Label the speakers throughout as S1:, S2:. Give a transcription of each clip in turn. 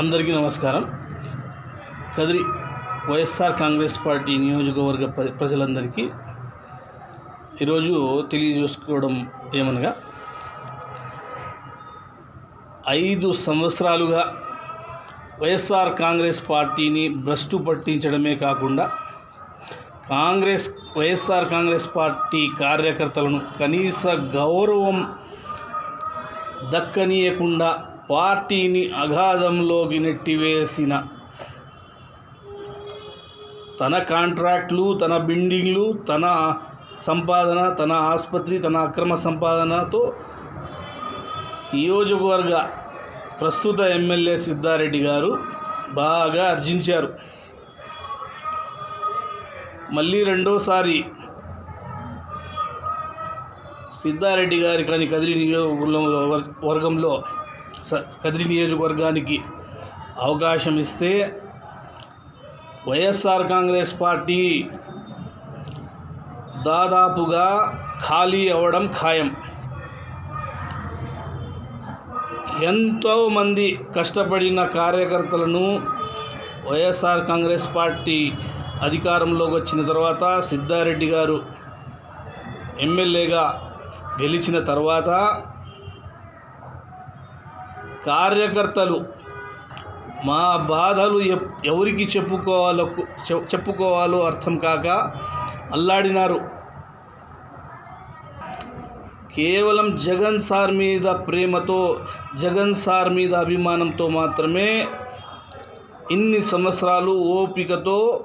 S1: అందరికీ నమస్కారం. కదిరి వైఎస్ఆర్ కాంగ్రెస్ పార్టీ నియోజకవర్గ ప్ర- ప్రజలందరికీ ఈరోజు తెలియజేసుకోవడం ఏమనగా ఐదు సంవత్సరాలుగా వైఎస్ఆర్ కాంగ్రెస్ పార్టీని భ్రష్టు పట్టించడమే కాకుండా కాంగ్రెస్ వైఎస్ఆర్ కాంగ్రెస్ పార్టీ కార్యకర్తలను కనీస గౌరవం దక్కనీయకుండా పార్టీని అగాధంలోకి నెట్టివేసిన తన కాంట్రాక్ట్లు తన బిల్డింగ్లు తన సంపాదన తన ఆసుపత్రి తన అక్రమ సంపాదనతో నియోజకవర్గ ప్రస్తుత ఎమ్మెల్యే సిద్ధారెడ్డి గారు బాగా అర్జించారు. మళ్ళీ రెండోసారి సిద్ధారెడ్డి గారి కానీ కదిరి నియోజకవర్గంలో వర్గంలో కదిరి నియోజకవర్గానికి అవకాశం ఇస్తే వైఎస్ఆర్ కాంగ్రెస్ పార్టీ దాదాపుగా ఖాళీ అవ్వడం ఖాయం. ఎంతోమంది కష్టపడిన కార్యకర్తలను వైఎస్ఆర్ కాంగ్రెస్ పార్టీ అధికారంలోకి వచ్చిన తర్వాత సిద్ధారెడ్డి గారు ఎమ్మెల్యేగా గెలిచిన తర్వాత కార్యకర్తలు మా బాధలు ఎవరికి చెప్పుకోవాలో చెప్పుకోవాలో అర్థం కాక అల్లాడినారు. కేవలం జగన్ సార్ మీద ప్రేమతో జగన్ సార్ మీద అభిమానంతో మాత్రమే ఇన్ని సంవత్సరాలు ఓపికతో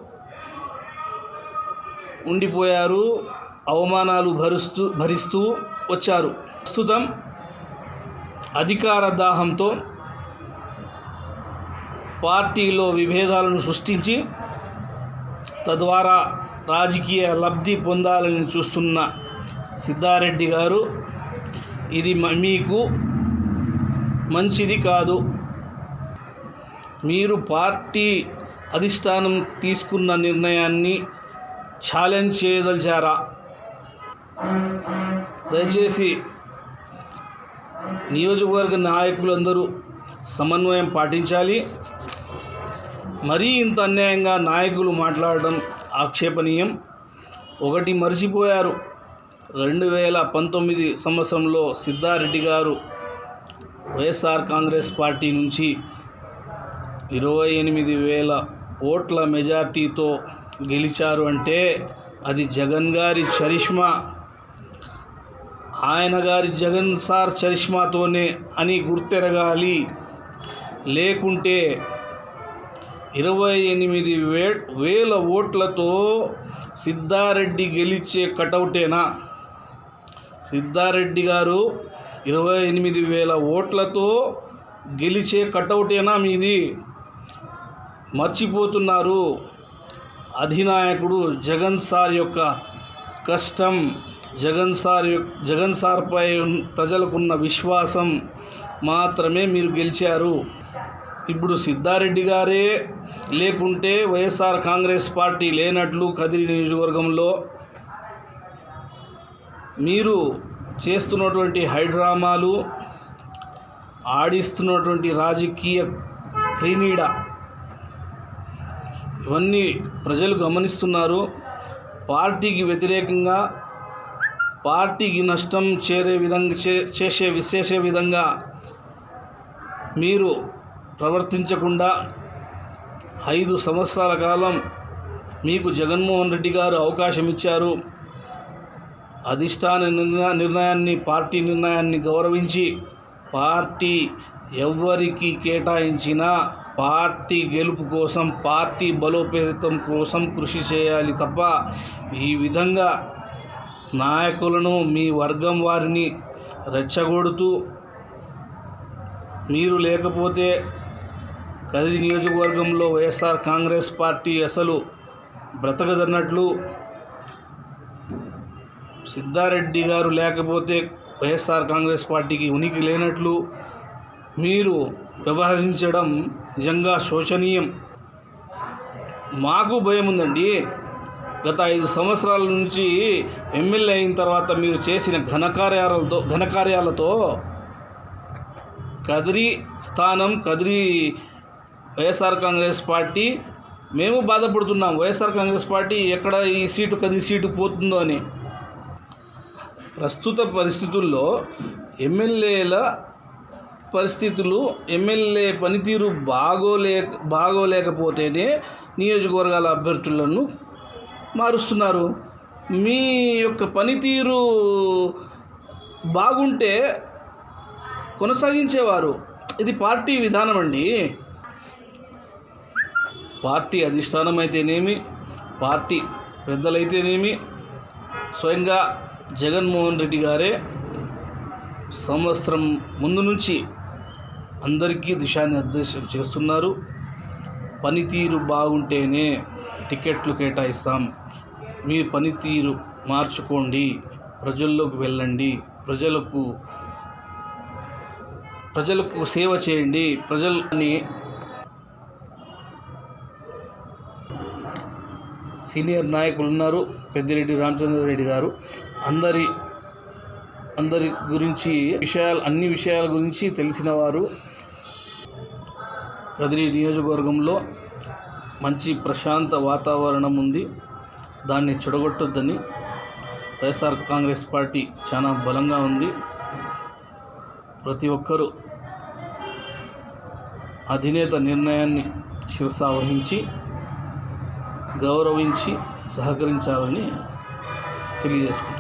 S1: ఉండిపోయారు అవమానాలు భరుస్తూ భరిస్తూ వచ్చారు. ప్రస్తుతం అధికార దాహంతో పార్టీలో విభేదాలను సృష్టించి తద్వారా రాజకీయ లబ్ధి పొందాలని చూస్తున్న సిద్ధారెడ్డి గారు ఇది మ- మీకు మంచిది కాదు. మీరు పార్టీ అధిష్టానం తీసుకున్న నిర్ణయాన్ని ఛాలెంజ్ చేయదలిచారా? దయచేసి నియోజకవర్గ నాయకులందరూ సమన్వయం పాటించాలి. మరీ ఇంత అన్యాయంగా నాయకులు మాట్లాడడం ఆక్షేపణీయం. ఒకటి మర్చిపోయారు. రెండు వేల పంతొమ్మిది సంవత్సరంలో సిద్ధారెడ్డి గారు వైఎస్ఆర్ కాంగ్రెస్ పార్టీ నుంచి ఇరవై ఎనిమిది వేల ఓట్ల మెజార్టీతో గెలిచారు అంటే అది జగన్ గారి చరిష్మా. ఆయన గారి జగన్ సార్ చరిష్మాతోనే అని గుర్తెరగాలి. లేకుంటే ఇరవై ఎనిమిది వే వేల ఓట్లతో సిద్ధారెడ్డి గెలిచే కటౌటేనా? సిద్ధారెడ్డి గారు ఇరవై ఎనిమిది వేల ఓట్లతో గెలిచే కటౌటేనా మీది? మర్చిపోతున్నారు అధినాయకుడు జగన్ సార్ యొక్క కష్టం. జగన్ సార్ జగన్ సార్పై ఉన్- ప్రజలకున్న విశ్వాసం మాత్రమే మీరు గెలిచారు. ఇప్పుడు సిద్ధారెడ్డి గారే లేకుంటే వైఎస్ఆర్ కాంగ్రెస్ పార్టీ లేనట్లు కదిరి నియోజకవర్గంలో మీరు చేస్తున్నటువంటి హైడ్రామాలు ఆడిస్తున్నటువంటి రాజకీయ క్రీనీడ ఇవన్నీ ప్రజలు గమనిస్తున్నారు. పార్టీకి వ్యతిరేకంగా పార్టీకి నష్టం చేరే విధంగా చే- చేసే విశేష విధంగా మీరు ప్రవర్తించకుండా ఐదు సంవత్సరాల కాలం మీకు జగన్మోహన్ రెడ్డి గారు అవకాశం ఇచ్చారు. అధిష్టాన నిర్ణ- నిర్ణయాన్ని పార్టీ నిర్ణయాన్ని గౌరవించి పార్టీ ఎవరికి కేటాయించినా పార్టీ గెలుపు కోసం పార్టీ బలోపేతం కోసం కృషి చేయాలి తప్ప ఈ విధంగా నాయకులను మీ వర్గం వారిని రెచ్చగొడుతూ మీరు లేకపోతే కదిరి నియోజకవర్గంలో వైఎస్ఆర్ కాంగ్రెస్ పార్టీ అసలు బ్రతకదన్నట్లు సిద్ధారెడ్డి గారు లేకపోతే వైఎస్ఆర్ కాంగ్రెస్ పార్టీకి ఉనికి లేనట్లు మీరు వ్యవహరించడం నిజంగా శోచనీయం. మాకు భయం ఉందండి గత ఐదు సంవత్సరాల నుంచి ఎమ్మెల్యే అయిన తర్వాత మీరు చేసిన ఘనకార్యాలతో ఘనకార్యాలతో కదిరి స్థానం కదిరి వైఎస్ఆర్ కాంగ్రెస్ పార్టీ మేము బాధపడుతున్నాం. వైఎస్ఆర్ కాంగ్రెస్ పార్టీ ఎక్కడ ఈ సీటు కది సీటు పోతుందో అని. ప్రస్తుత పరిస్థితుల్లో ఎమ్మెల్యేల పరిస్థితులు ఎమ్మెల్యే పనితీరు బాగోలేక బాగోలేకపోతేనే నియోజకవర్గాల అభ్యర్థులను మారుస్తున్నారు. మీ యొక్క పనితీరు బాగుంటే కొనసాగించేవారు. ఇది పార్టీ విధానం అండి. పార్టీ అధిష్టానం అయితేనేమి పార్టీ పెద్దలైతేనేమి స్వయంగా జగన్మోహన్ రెడ్డి గారే సంవత్సరం ముందు నుంచి అందరికీ దిశానిర్దేశం చేస్తున్నారు. పనితీరు బాగుంటేనే టికెట్లు కేటాయిస్తాం. మీ పనితీరు మార్చుకోండి. ప్రజల్లోకి వెళ్ళండి. ప్రజలకు ప్రజలకు సేవ చేయండి. ప్రజల్ని సీనియర్ నాయకులు ఉన్నారు. పెద్దిరెడ్డి రామచంద్రారెడ్డి గారు. అందరి అందరి గురించి విషయాలు అన్ని విషయాల గురించి తెలిసిన వారు కదిరి నియోజకవర్గంలో మంచి ప్రశాంత వాతావరణం ఉంది. దాన్ని చెడగొట్టొద్దని వైఎస్ఆర్ కాంగ్రెస్ పార్టీ చాలా బలంగా ఉంది. ప్రతి ఒక్కరూ అధినేత నిర్ణయాన్ని శిరసా వహించి గౌరవించి సహకరించాలని తెలియజేసుకుంటారు